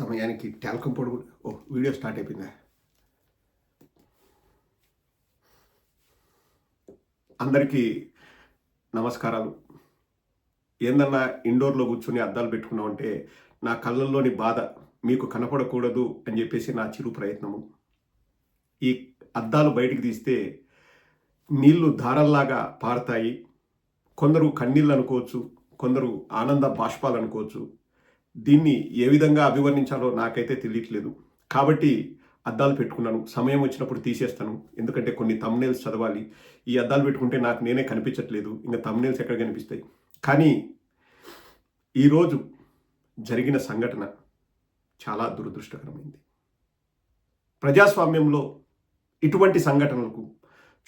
సమయానికి టాల్కం పొడి ఓ video start అయిపోయిందా? అందరికీ నమస్కారాలు. ఏందన్నా ఇండోర్లో కూర్చొని అద్దాలు పెట్టుకున్నామంటే నా కళ్ళల్లోని బాధ మీకు కనపడకూడదు అని చెప్పేసి నా చిరు ప్రయత్నము. ఈ అద్దాలు బయటికి తీస్తే నీళ్ళు ధారల్లాగా పారుతాయి. కొందరు కన్నీళ్ళు అనుకోవచ్చు కొందరు ఆనంద బాష్పాలు అనుకోవచ్చు దీన్ని ఏ విధంగా అభివర్ణించాలో నాకైతే తెలియట్లేదు. కాబట్టి అద్దాలు పెట్టుకున్నాను. సమయం వచ్చినప్పుడు తీసేస్తాను. ఎందుకంటే కొన్ని తమ్నేల్స్ చదవాలి. ఈ అద్దాలు పెట్టుకుంటే నాకు నేనే కనిపించట్లేదు. ఇంకా తమ్నేల్స్ ఎక్కడ కనిపిస్తాయి? కానీ ఈరోజు జరిగిన సంఘటన చాలా దురదృష్టకరమైంది. ప్రజాస్వామ్యంలో ఇటువంటి సంఘటనలకు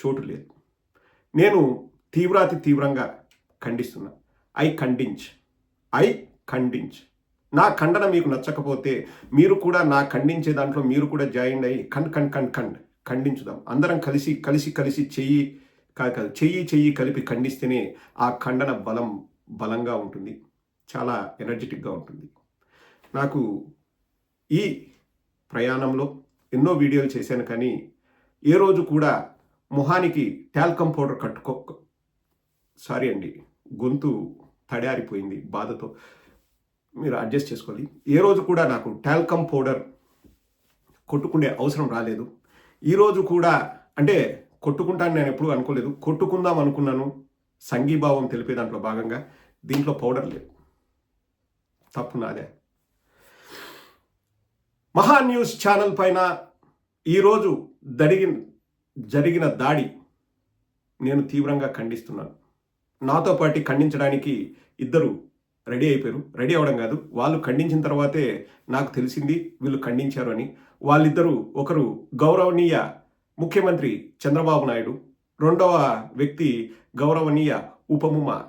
చోటు లేదు. నేను తీవ్రాతి తీవ్రంగా ఖండిస్తున్నా. ఐ ఖండించ్. ఐ ఖండించ్. నా ఖండన మీకు నచ్చకపోతే మీరు కూడా నా ఖండించే దాంట్లో మీరు కూడా జాయిన్ అయ్యి కండ్ కండ్ కండ్ కండ్ ఖండించుదాం. అందరం కలిసి కలిసి కలిసి చెయ్యి కాదు కాదు చెయ్యి చెయ్యి కలిపి ఖండిస్తేనే ఆ ఖండన బలం బలంగా ఉంటుంది. చాలా ఎనర్జెటిక్గా ఉంటుంది. నాకు ఈ ప్రయాణంలో ఎన్నో వీడియోలు చేశాను కానీ ఏ రోజు కూడా మొహానికి టాల్కమ్ పౌడర్ కట్టుకో సారీ అండి గొంతు తడారిపోయింది బాధతో. మీరు అడ్జస్ట్ చేసుకోవాలి ఏ రోజు కూడా నాకు టాల్కమ్ పౌడర్ కొట్టుకునే అవసరం రాలేదు. ఈరోజు కూడా అంటే కొట్టుకుంటాను నేను ఎప్పుడూ అనుకోలేదు. కొట్టుకుందాం అనుకున్నాను. సంఘీభావం తెలిపే దాంట్లో భాగంగా దీంట్లో పౌడర్ లేదు. తప్పు నాదే. మహా న్యూస్ ఛానల్ పైన ఈరోజు జరిగిన జరిగిన దాడి నేను తీవ్రంగా ఖండిస్తున్నాను. నాతో పాటు ఖండించడానికి ఇద్దరు రెడీ అయిపోయారు. రెడీ అవ్వడం కాదు. వాళ్ళు ఖండించిన తర్వాతే నాకు తెలిసింది వీళ్ళు ఖండించారు అని. వాళ్ళిద్దరూ ఒకరు గౌరవనీయ ముఖ్యమంత్రి చంద్రబాబు నాయుడు రెండవ వ్యక్తి గౌరవనీయ ఉపముమ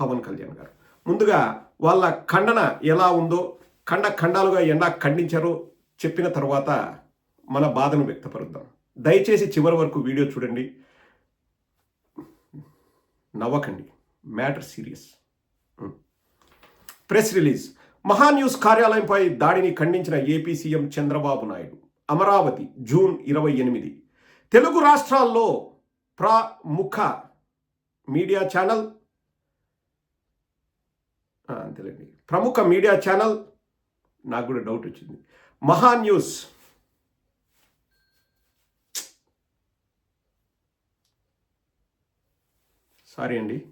పవన్ కళ్యాణ్ గారు. ముందుగా వాళ్ళ ఖండన ఎలా ఉందో ఖండ ఖండాలుగా ఎలా ఖండించారో చెప్పిన తర్వాత మన బాధను వ్యక్తపరుద్దాం. దయచేసి చివరి వరకు వీడియో చూడండి. నవ్వకండి. Matter serious. Press release. Mahaa News కార్యాలయంపై దాడిని ఖండించిన AP CM Chandrababu Naidu. Amaravati June ఇరవై ఎనిమిది. తెలుగు రాష్ట్రాల్లో ప్రముఖ మీడియా ఛానల్. అంతేలేండి. ప్రముఖ మీడియా ఛానల్. నాకు కూడా డౌట్ వచ్చింది. మహా న్యూస్ సారీ అండి.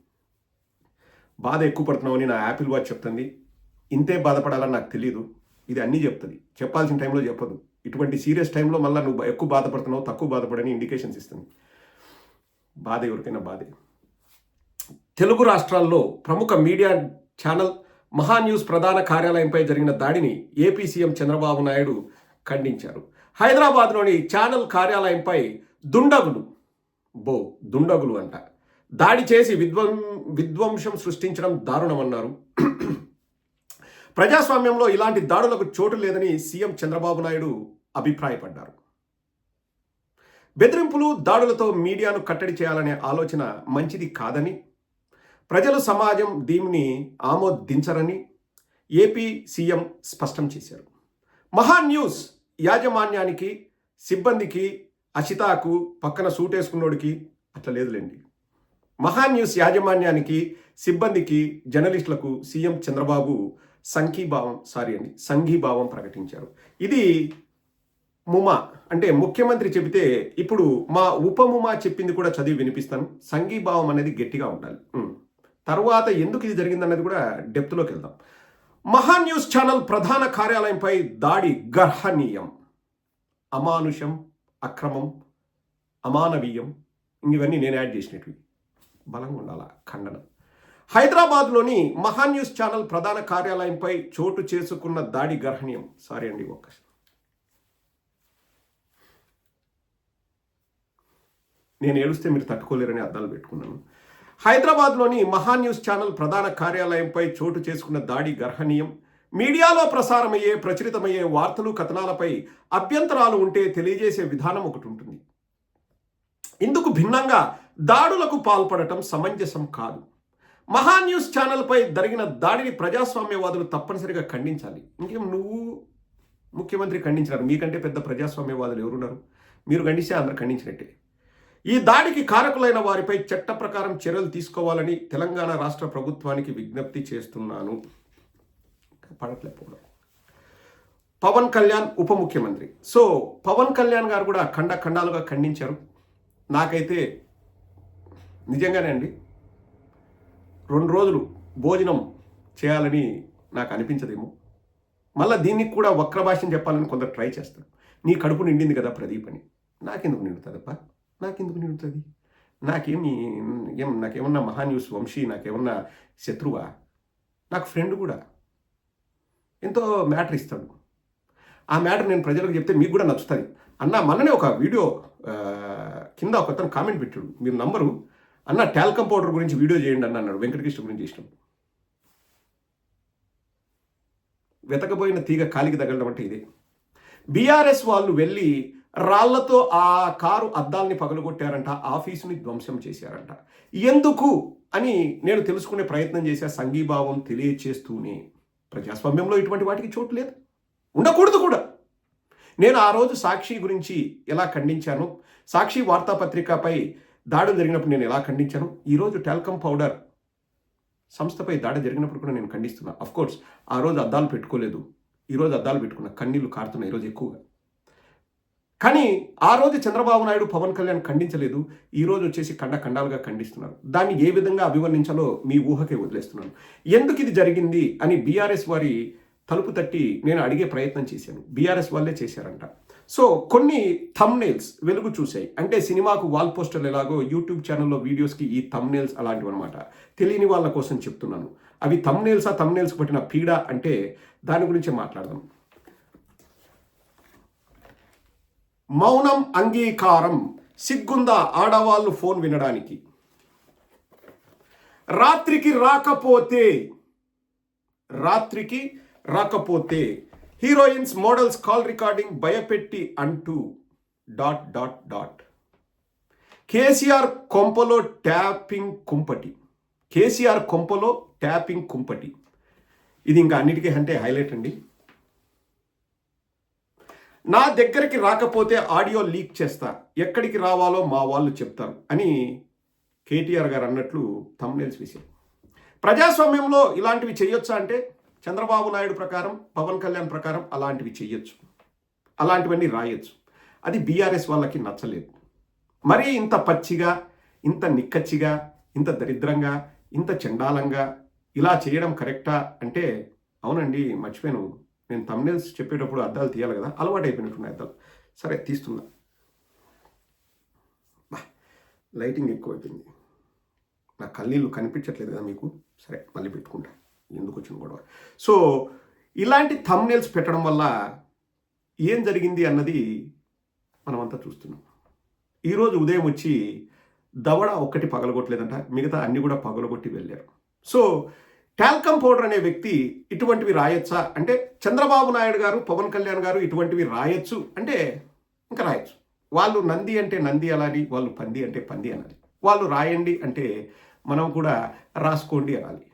బాధ ఎక్కువ పడుతున్నామని నా యాపిల్ వాచ్ చెప్తుంది. ఇంతే బాధపడాలని నాకు తెలియదు ఇది అన్నీ చెప్తుంది. చెప్పాల్సిన టైంలో చెప్పదు. ఇటువంటి సీరియస్ టైంలో మళ్ళీ నువ్వు ఎక్కువ బాధపడుతున్నావు తక్కువ బాధపడని ఇండికేషన్స్ ఇస్తుంది. బాధ ఎవరికైనా బాధే. తెలుగు రాష్ట్రాల్లో ప్రముఖ మీడియా ఛానల్ మహా న్యూస్ ప్రధాన కార్యాలయంపై జరిగిన దాడిని ఏపీ సీఎం చంద్రబాబు నాయుడు ఖండించారు. హైదరాబాద్లోని ఛానల్ కార్యాలయంపై దుండగులు బో దుండగులు అంట. దాడి చేసి విధ్వం విధ్వంసం సృష్టించడం దారుణమన్నారు. ప్రజాస్వామ్యంలో ఇలాంటి దాడులకు చోటు లేదని సీఎం చంద్రబాబు నాయుడు అభిప్రాయపడ్డారు. బెదిరింపులు దాడులతో మీడియాను కట్టడి చేయాలనే ఆలోచన మంచిది కాదని ప్రజలు సమాజం దీన్ని ఆమోదించరని ఏపీ సీఎం స్పష్టం చేశారు. మహా న్యూస్ యాజమాన్యానికి సిబ్బందికి అషితాకు పక్కన సూటేసుకున్నోడికి అట్లా లేదులేండి. మహా న్యూస్ యాజమాన్యానికి సిబ్బందికి జర్నలిస్టులకు సీఎం చంద్రబాబు సంఘీభావం సారీ అండి సంఘీభావం ప్రకటించారు. ఇది ముమా అంటే ముఖ్యమంత్రి చెబితే ఇప్పుడు మా ఉపముమా చెప్పింది కూడా చదివి వినిపిస్తాను. సంఘీభావం అనేది గట్టిగా ఉండాలి. తర్వాత ఎందుకు ఇది జరిగిందన్నది కూడా డెప్త్లోకి వెళ్దాం. మహా న్యూస్ ఛానల్ ప్రధాన కార్యాలయంపై దాడి గర్హనీయం. అమానుషం అక్రమం అమానవీయం ఇవన్నీ నేను యాడ్ చేసినట్టు. బలంగా ఉండాల? ఖండన. హైదరాబాద్లోని మహా న్యూస్ ఛానల్ ప్రధాన కార్యాలయంపై చోటు చేసుకున్న దాడి గ్రహణీయం. సారీ అండి ఒక్క నేను ఏడుస్తే మీరు తట్టుకోలేరని అర్థాలు పెట్టుకున్నాను. హైదరాబాద్లోని మహా న్యూస్ ఛానల్ ప్రధాన కార్యాలయంపై చోటు చేసుకున్న దాడి గర్హనీయం మీడియాలో ప్రసారమయ్యే ప్రచురితమయ్యే వార్తలు కథనాలపై అభ్యంతరాలు ఉంటే తెలియజేసే విధానం ఒకటి ఉంటుంది. ఇందుకు భిన్నంగా దాడులకు పాల్పడటం సమంజసం కాదు. మహా న్యూస్ ఛానల్పై జరిగిన దాడిని ప్రజాస్వామ్యవాదులు తప్పనిసరిగా ఖండించాలి. ఇంకేం నువ్వు ముఖ్యమంత్రి ఖండించినారు. మీకంటే పెద్ద ప్రజాస్వామ్యవాదులు ఎవరున్నారు? మీరు ఖండిస్తే అందరు ఖండించినట్టే. ఈ దాడికి కారకులైన వారిపై చట్ట ప్రకారం చర్యలు తీసుకోవాలని తెలంగాణ రాష్ట్ర ప్రభుత్వానికి విజ్ఞప్తి చేస్తున్నాను. పడట్లేకపోవడం. పవన్ కళ్యాణ్ ఉప ముఖ్యమంత్రి. సో పవన్ కళ్యాణ్ గారు కూడా ఖండ ఖండాలుగా ఖండించారు. నాకైతే నిజంగానే అండి రెండు రోజులు భోజనం చేయాలని నాకు అనిపించదేమో. మళ్ళీ దీనికి కూడా వక్ర భాషను చెప్పాలని కొందరు ట్రై చేస్తారు. నీ కడుపు నిండింది కదా ప్రదీప్ అని. నాకెందుకు నిండుతుందప్ప నాకెందుకు నిండుతుంది? నాకేమి ఏం నాకేమన్నా మహాన్యూస్ వంశీ నాకేమన్నా శత్రువా? నాకు ఫ్రెండ్ కూడా ఎంతో మ్యాటర్ ఇస్తాడు. ఆ మ్యాటర్ నేను ప్రజలకు చెప్తే మీకు కూడా నచ్చుతుంది. అన్న మొన్ననే ఒక వీడియో కింద ఒక అతను కామెంట్ పెట్టాడు. మీరు నంబరు అన్న టాల్కమ్ పౌడర్ గురించి వీడియో చేయండి అన్న అన్నాడు. వెంకటకృష్ణ గురించి ఇష్టం వెతకపోయిన తీగ కాలికి తగలడం అంటే ఇదే. బీఆర్ఎస్ వాళ్ళు వెళ్ళి రాళ్ళతో ఆ కారు అద్దాల్ని పగలగొట్టారంట ఆఫీసుని ధ్వంసం చేశారంట. ఎందుకు అని నేను తెలుసుకునే ప్రయత్నం చేశా. సంఘీభావం తెలియచేస్తూనే. ప్రజాస్వామ్యంలో ఇటువంటి వాటికి చోటు లేదు. ఉండకూడదు కూడా. నేను ఆ రోజు సాక్షి గురించి ఎలా ఖండించాను? సాక్షి వార్తాపత్రికపై దాడులు జరిగినప్పుడు నేను ఎలా ఖండించాను? ఈరోజు టాల్కమ్ పౌడర్ సంస్థపై దాడి జరిగినప్పుడు కూడా నేను ఖండిస్తున్నా. కోర్స్ ఆ రోజు అద్దాలు పెట్టుకోలేదు. ఈరోజు అద్దాలు పెట్టుకున్నా కన్నీళ్ళు కారుతున్నాయి ఈరోజు ఎక్కువగా. కానీ ఆ రోజు చంద్రబాబు నాయుడు పవన్ కళ్యాణ్ ఖండించలేదు. ఈ రోజు వచ్చేసి కండ ఖండాలుగా ఖండిస్తున్నారు. దాన్ని ఏ విధంగా అభివర్ణించాలో మీ ఊహకే వదిలేస్తున్నాను. ఎందుకు ఇది జరిగింది అని బీఆర్ఎస్ వారి తలుపు తట్టి నేను అడిగే ప్రయత్నం చేశాను. బీఆర్ఎస్ వాళ్ళే చేశారంట. సో కొన్ని థమ్నేల్స్ వెలుగు చూసాయి అంటే సినిమాకు వాల్ పోస్టర్లు ఎలాగో యూట్యూబ్ ఛానల్లో వీడియోస్కి ఈ థమ్నేల్స్ అలాంటివి అనమాట తెలియని వాళ్ళ కోసం చెప్తున్నాను. అవి థమ్నేల్సా థమ్నేల్స్ పట్టిన పీడ అంటే దాని గురించి మాట్లాడదాం. మౌనం అంగీకారం. సిగ్గుందా ఆడవాళ్ళు ఫోన్ వినడానికి? రాత్రికి రాకపోతే రాత్రికి రాకపోతే హీరోయిన్స్ మోడల్స్ కాల్ రికార్డింగ్ భయపెట్టి అంటూ డాట్ డాట్ డాట్. కేసీఆర్ కొంపలో ట్యాపింగ్ కుంపటి. కేసీఆర్ కొంపలో ట్యాపింగ్ కుంపటి. ఇది ఇంకా అన్నిటికీ అంటే హైలైట్ అండి. నా దగ్గరికి రాకపోతే ఆడియో లీక్ చేస్తా. ఎక్కడికి రావాలో మా వాళ్ళు చెప్తారు అని కేటీఆర్ గారు అన్నట్లు తమ్నేల్స్ విషయం ప్రజాస్వామ్యంలో ఇలాంటివి చేయొచ్చా అంటే చంద్రబాబు నాయుడు ప్రకారం పవన్ కళ్యాణ్ ప్రకారం అలాంటివి చేయొచ్చు అలాంటివన్నీ రాయొచ్చు. అది బీఆర్ఎస్ వాళ్ళకి నచ్చలేదు. మరీ ఇంత పచ్చిగా ఇంత నిక్కచ్చిగా ఇంత దరిద్రంగా ఇంత చండాలంగా ఇలా చేయడం కరెక్టా అంటే అవునండి మర్చిపోయాను. నేను తమ్నేల్స్ చెప్పేటప్పుడు అద్దాలు తీయాలి కదా అలవాటు అయిపోయినట్టున్నాయి అద్దాలు. సరే తీస్తున్నా. లైటింగ్ ఎక్కువ అయిపోయింది నా కన్నీళ్ళు కనిపించట్లేదు కదా మీకు? సరే మళ్ళీ పెట్టుకుంటా. ఎందుకు వచ్చిన గొడవ. సో ఇలాంటి థమ్నేల్స్ పెట్టడం వల్ల ఏం జరిగింది అన్నది మనమంతా చూస్తున్నాం. ఈరోజు ఉదయం వచ్చి దవడ ఒక్కటి పగలగొట్టలేదంట మిగతా అన్ని కూడా పగలగొట్టి వెళ్ళారు. సో టాల్కమ్ పౌడర్ అనే వ్యక్తి ఇటువంటివి రాయొచ్చా? అంటే చంద్రబాబు నాయుడు గారు పవన్ కళ్యాణ్ గారు ఇటువంటివి రాయొచ్చు అంటే ఇంకా రాయొచ్చు. వాళ్ళు నంది అంటే నంది అనాలి వాళ్ళు పంది అంటే పంది అనాలి. వాళ్ళు రాయండి అంటే మనం కూడా రాసుకోండి అనాలి.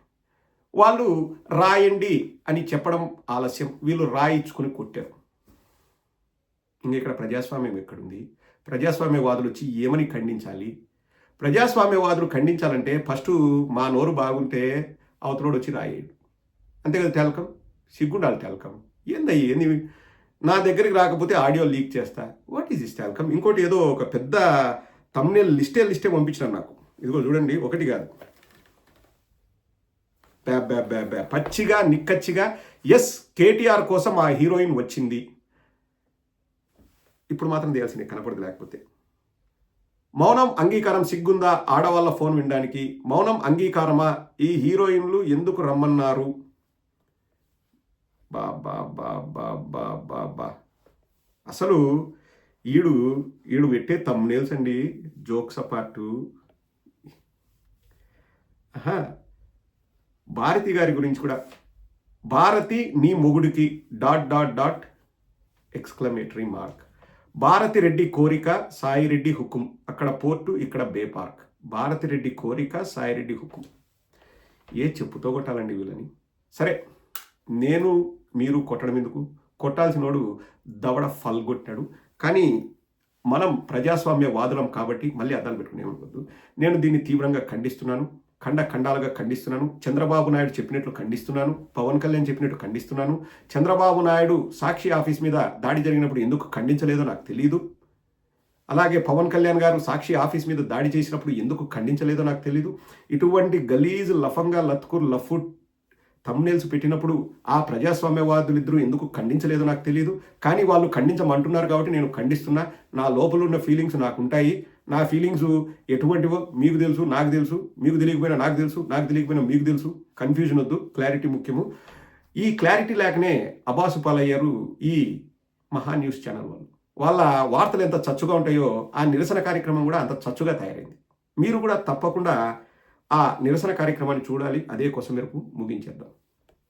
వాళ్ళు రాయండి అని చెప్పడం ఆలస్యం. వీళ్ళు రాయించుకుని కొట్టారు. ఇంక ఇక్కడ ప్రజాస్వామ్యం ఎక్కడుంది? ప్రజాస్వామ్యవాదులు వచ్చి ఏమని ఖండించాలి? ప్రజాస్వామ్యవాదులు ఖండించాలంటే ఫస్ట్ మా నోరు బాగుంటే అవతలోడు వచ్చి రాయడు. అంతే కదా తేలకం? సిగ్గుండాలి తేలకం. ఏందయ్యి ఏంది? నా దగ్గరికి రాకపోతే ఆడియో లీక్ చేస్తా. వాట్ ఈజ్ ఇస్ తేలకం? ఇంకోటి ఏదో ఒక పెద్ద తమ్నే లిస్టే లిస్టే పంపించినారు నాకు. ఇదిగో చూడండి ఒకటి కాదు. బ్యా బ్యా బ్యా బ్యా పచ్చిగా నిక్కచ్చిగా ఎస్ కేటీఆర్ కోసం ఆ హీరోయిన్ వచ్చింది. ఇప్పుడు మాత్రం చేయాల్సింది కనపడదు లేకపోతే. మౌనం అంగీకారం సిగ్గుందా? ఆడవాళ్ళ ఫోన్ వినడానికి. మౌనం అంగీకారమా? ఈ హీరోయిన్లు ఎందుకు రమ్మన్నారు? బా బా బా బా బా బా బా. అసలు ఈడు ఈడు పెట్టే తమ్నేల్స్ అండి జోక్స్ అపార్టు భారతి గారి గురించి కూడా. భారతి నీ మొగుడికి dot dot dot exclamatory mark. Bharati Reddy కోరిక సాయి రెడ్డి హుకుం. అక్కడ పోర్టు ఇక్కడ బే పార్క్. భారతి రెడ్డి కోరిక సాయి రెడ్డి హుకుం. ఏ చెప్పుతో కొట్టాలండి వీళ్ళని? సరే నేను మీరు కొట్టడం ఎందుకు? కొట్టాల్సినోడు దవడ ఫల్గొట్టాడు కానీ మనం ప్రజాస్వామ్య వాదులం కాబట్టి మళ్ళీ అద్దాలు పెట్టుకునే ఉండదు నేను దీన్ని తీవ్రంగా ఖండిస్తున్నాను. ఖండ ఖండాలుగా ఖండిస్తున్నాను. చంద్రబాబు నాయుడు చెప్పినట్లు ఖండిస్తున్నాను. పవన్ కళ్యాణ్ చెప్పినట్టు ఖండిస్తున్నాను. చంద్రబాబు నాయుడు సాక్షి ఆఫీస్ మీద దాడి జరిగినప్పుడు ఎందుకు ఖండించలేదో నాకు తెలియదు అలాగే పవన్ కళ్యాణ్ గారు సాక్షి ఆఫీస్ మీద దాడి చేసినప్పుడు ఎందుకు ఖండించలేదో నాకు తెలియదు ఇటువంటి గలీజ్ లఫంగా లత్కుర్ లఫుట్ తమ్నేల్స్ పెట్టినప్పుడు ఆ ప్రజాస్వామ్యవాదులిద్దరూ ఎందుకు ఖండించలేదో నాకు తెలియదు కానీ వాళ్ళు ఖండించమంటున్నారు కాబట్టి నేను ఖండిస్తున్నా. నా లోపల ఉన్న ఫీలింగ్స్ నాకు ఉంటాయి. నా ఫీలింగ్స్ ఎటువంటివో మీకు తెలుసు నాకు తెలుసు మీకు తెలియకపోయినా నాకు తెలుసు నాకు తెలియకపోయినా మీకు తెలుసు. కన్ఫ్యూజన్ వద్దు క్లారిటీ ముఖ్యము. ఈ క్లారిటీ లేకనే అబాసు పాలయ్యారు ఈ మహా న్యూస్ ఛానల్ వాళ్ళు. వాళ్ళ వార్తలు ఎంత చచ్చుగా ఉంటాయో ఆ నిరసన కార్యక్రమం కూడా అంత చచ్చుగా తయారైంది. మీరు కూడా తప్పకుండా ఆ నిరసన కార్యక్రమాన్ని చూడాలి అదే కోసం మేరకు ముగించేద్దాం.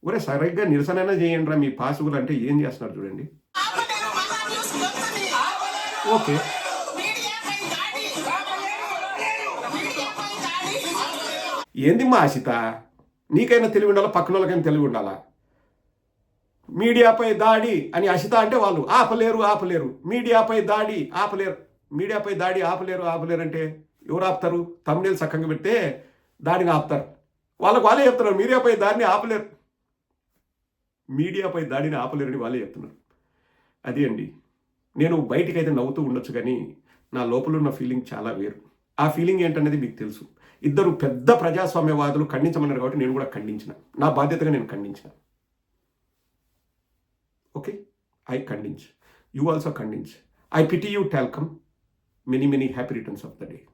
ఒరే సరిగ్గా నిరసన చేయండి మీ పాసుగులు అంటే ఏం చేస్తున్నారు చూడండి. ఓకే. ఏంది మా ఆశిత? నీకైనా తెలివి ఉండాలా? పక్కన వాళ్ళకైనా తెలివి ఉండాలా? మీడియాపై దాడి అని అషిత అంటే వాళ్ళు ఆపలేరు ఆపలేరు. మీడియాపై దాడి ఆపలేరు. మీడియాపై దాడి ఆపలేరు ఆపలేరు అంటే ఎవరు ఆపుతారు? తమిళ సక్కంగా పెడితే దాడిని ఆపుతారు. వాళ్ళకు వాళ్ళే చెప్తున్నారు మీడియాపై దాడిని ఆపలేరు. మీడియాపై దాడిని ఆపలేరని వాళ్ళే చెప్తున్నారు. అది అండి. నేను బయటికి అయితే నవ్వుతూ ఉండొచ్చు కానీ నా లోపల ఉన్న ఫీలింగ్ చాలా వేరు. ఆ ఫీలింగ్ ఏంటనేది మీకు తెలుసు. ఇద్దరు పెద్ద ప్రజాస్వామ్యవాదులు ఖండించమన్నారు కాబట్టి నేను కూడా ఖండించిన. నా బాధ్యతగా నేను ఖండించిన. ఓకే ఐ ఖండించ్. యూ ఆల్సో ఖండించ్. I pity you telecom many many happy returns of the day